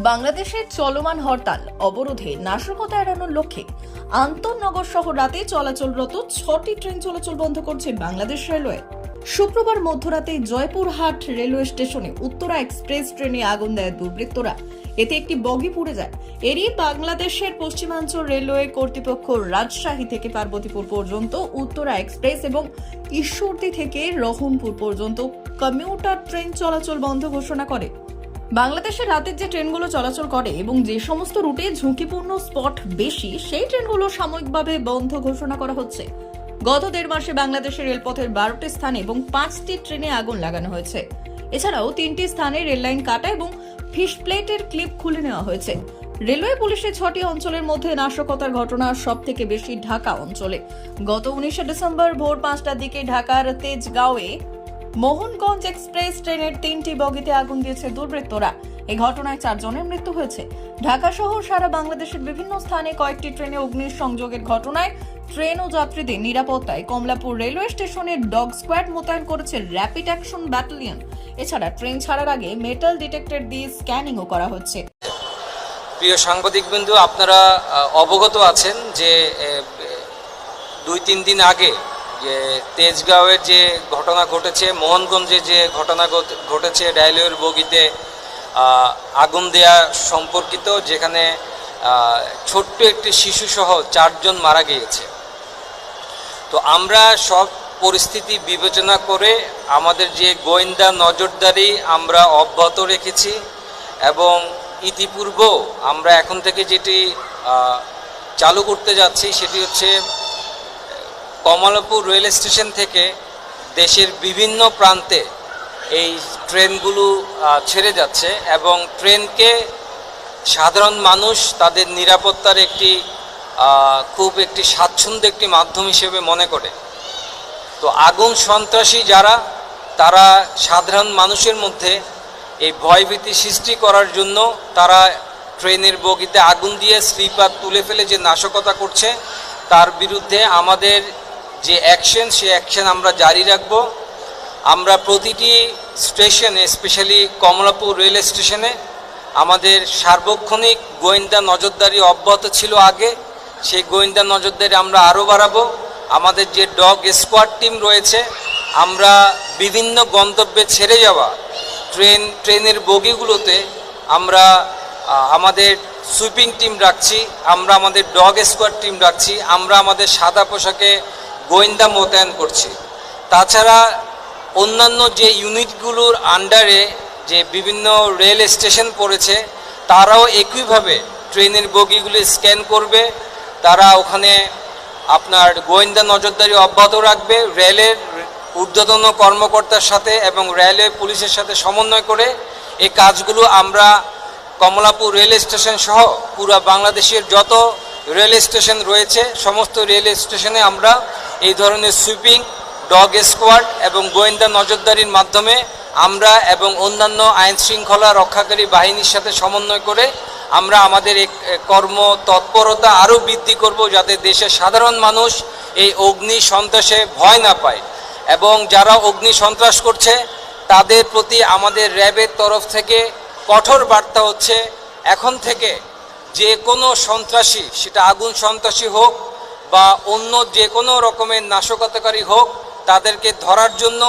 বাংলাদেশের চলমান হরতাল, অবরোধে নাশকতা এড়ানোর লক্ষ্যে আন্তনগর সহ রাতে চলাচলরত ছটি ট্রেন চলাচল বন্ধ করছে বাংলাদেশ রেলওয়ে। শুক্রবার মধ্যরাতে জয়পুরহাট রেলওয়ে স্টেশনে উত্তরা এক্সপ্রেস ট্রেনে আগুন দেয় দুর্বৃত্তরা। এতে একটি বগি পুড়ে যায়। এরই বাংলাদেশের পশ্চিমাঞ্চল রেলওয়ে কর্তৃপক্ষ রাজশাহী থেকে পার্বতীপুর পর্যন্ত উত্তরা এক্সপ্রেস এবং ঈশ্বরদী থেকে রহনপুর পর্যন্ত কমিউটার ট্রেন চলাচল বন্ধ ঘোষণা করে। বাংলাদেশের রাতের যে ট্রেনগুলো চলাচল করে এবং যে সমস্ত রুটে ঝুঁকিপূর্ণ স্পট বেশি, সেই ট্রেনগুলো সাময়িকভাবে বন্ধ ঘোষণা করা হচ্ছে। গত দেড় মাসে বাংলাদেশের রেলপথের বারোটি স্থানে এবং পাঁচটি ট্রেনে আগুন লাগানো হয়েছে। এছাড়াও তিনটি স্থানে রেললাইন কাটা এবং ফিশ প্লেটের ক্লিপ খুলে নেওয়া হয়েছে। রেলওয়ে পুলিশের ছটি অঞ্চলের মধ্যে নাশকতার ঘটনা সব থেকে বেশি ঢাকা অঞ্চলে। গত উনিশে ডিসেম্বর ভোর পাঁচটার দিকে ঢাকার তেজগাঁওয়ে মোহনগঞ্জ এক্সপ্রেস ট্রেনের তিনটি বগিতে আগুন দিয়েছে দুর্বৃত্তরা। এই ঘটনায় চারজনের মৃত্যু হয়েছে। ঢাকা সহ সারা বাংলাদেশের বিভিন্ন স্থানে কয়েকটি ট্রেনে অগ্নির সংযোগের ঘটনায় ট্রেন ও যাত্রীদের নিরাপত্তায় কমলাপুর রেলওয়ে স্টেশনে ডগ স্কোয়াড মোতায়েন করেছে র্যাপিড অ্যাকশন ব্যাটালিয়ন। এছাড়া ট্রেন ছাড়ার আগে মেটাল ডিটেক্টর দিয়ে স্ক্যানিংও করা হচ্ছে। প্রিয় সাংবাদিকবৃন্দ, আপনারা অবগত আছেন যে দুই তিন দিন আগে যে তেজগাঁওয়ের যে ঘটনা ঘটেছে, মোহনগঞ্জে যে ঘটনা ঘট- ঘটেছে রেলওয়ের বগিতে আগুন দেয়া সম্পর্কিত, যেখানে ছোট্ট একটি শিশুসহ চারজন মারা গিয়েছে। তো আমরা সব পরিস্থিতি বিবেচনা করে আমাদের যে গোয়েন্দা নজরদারি আমরা অব্যাহত রেখেছি এবং ইতিপূর্ব আমরা এখন থেকে যেটি চালু করতে যাচ্ছি সেটি হচ্ছে কমলাপুর রেল স্টেশন থেকে দেশের বিভিন্ন প্রান্তে এই ট্রেনগুলো ছেড়ে যাচ্ছে এবং ট্রেনকে সাধারণ মানুষ তাদের নিরাপত্তার একটি খুব একটি স্বাচ্ছন্দ্য একটি মাধ্যম হিসেবে মনে করে। তো আগুন সন্ত্রাসী যারা, তারা সাধারণ মানুষের মধ্যে এই ভয়ভীতি সৃষ্টি করার জন্য তারা ট্রেনের বগিতে আগুন দিয়ে স্লিপার তুলে ফেলে যে নাশকতা করছে, তার বিরুদ্ধে আমাদের যে অ্যাকশন সে অ্যাকশন আমরা জারি রাখব। আমরা প্রতিটি স্টেশনে স্পেশালি কমলাপুর রেল স্টেশনে আমাদের সার্বক্ষণিক গোয়েন্দা নজরদারি অব্যাহত ছিল আগে। সেই গোয়েন্দা নজরদারি আমরা আরও বাড়াবো। আমাদের যে ডগ স্কোয়াড টিম রয়েছে, আমরা বিভিন্ন গন্তব্যে ছেড়ে যাওয়া ট্রেন ট্রেনের বগিগুলোতে আমরা আমাদের সুইপিং টিম রাখছি, আমরা আমাদের ডগ স্কোয়াড টিম রাখছি, আমরা আমাদের সাদা পোশাকে গোয়েন্দা মোতায়েন করছে। তাছাড়া অন্যান্য যে ইউনিটগুলোর আন্ডারে যে বিভিন্ন রেল স্টেশন পড়েছে, তারাও একইভাবে ট্রেনের বগিগুলি স্ক্যান করবে। তারা ওখানে আপনার গোয়েন্দা নজরদারি অব্যাহত রাখবে, রেলের ঊর্ধ্বতন কর্মকর্তার সাথে এবং রেলওয়ে পুলিশের সাথে সমন্বয় করে এই কাজগুলো আমরা কমলাপুর রেল স্টেশন সহ পুরো বাংলাদেশের যত রেল স্টেশন রয়েছে, সমস্ত রেল স্টেশনে আমরা এই ধরনের সুইপিং ডগ স্কোয়াড এবং গোয়েন্দা নজরদারির মাধ্যমে আমরা এবং অন্যান্য আইন শৃঙ্খলা রক্ষাকারী বাহিনীর সাথে সমন্বয় করে আমরা আমাদের কর্ম তৎপরতা আরও বৃদ্ধি করব যাতে দেশের সাধারণ মানুষ এই অগ্নি সন্ত্রাসে ভয় না পায়। এবং যারা অগ্নি সন্ত্রাস করছে, তাদের প্রতি আমাদের র্যাবের তরফ থেকে কঠোর বার্তা হচ্ছে, এখন থেকে যে কোনো সন্ত্রাসী, সেটা আগুন সন্ত্রাসী হোক বা অন্য যে কোনো রকমের নাশকতাকারী হোক, তাদেরকে ধরার জন্য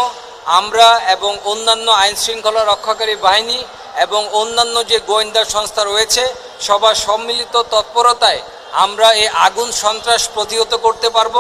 আমরা এবং অন্যান্য আইন শৃঙ্খলা রক্ষাকারী বাহিনী এবং অন্যান্য যে গোয়েন্দা সংস্থা রয়েছে, সবার সম্মিলিত তৎপরতায় আমরা এই আগুন সন্ত্রাস প্রতিহত করতে পারব।